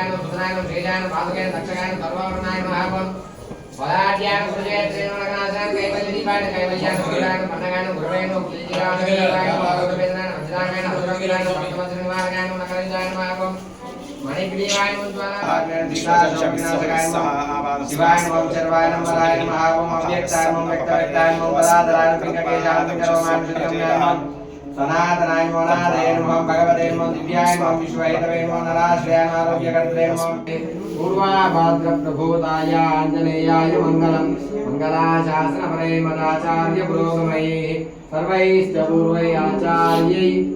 ఓం యమాయ మంత్ర చేలాయ సుధనాయ భేజాయ పాదకాయ దక్షకాయ సర్వవర్ణాయ నమః ఓం వదాడ్యాయ సుజయ త్రివణనాథాయ కైవల్య దీపాయ కైవల్యాయ సురాయ పన్నగాయ గురవేణ శివాయ నమః ఓం అవ్యక్తాయ నమః వ్యక్తవ్యక్తాయ నమః పదాధరాయ పింకకేశాయ పింకరోమాయ శ్రీరమ్యాయ సనాతనాయ నమో నారాయణ నమో భగవతే నమో దివ్యాయ నమో విశ్వైతవే నమో నరాశ్రయాయ ఆరోగ్యకర్త్రే నమో పూర్వాభాద్ర ప్రభూతాయ ఆంజనేయాయ మంగళం. మంగళాశాసనపరే మదాచార్య పురోగమై. సర్వైశ్చ పూర్వై ఆచార్యై.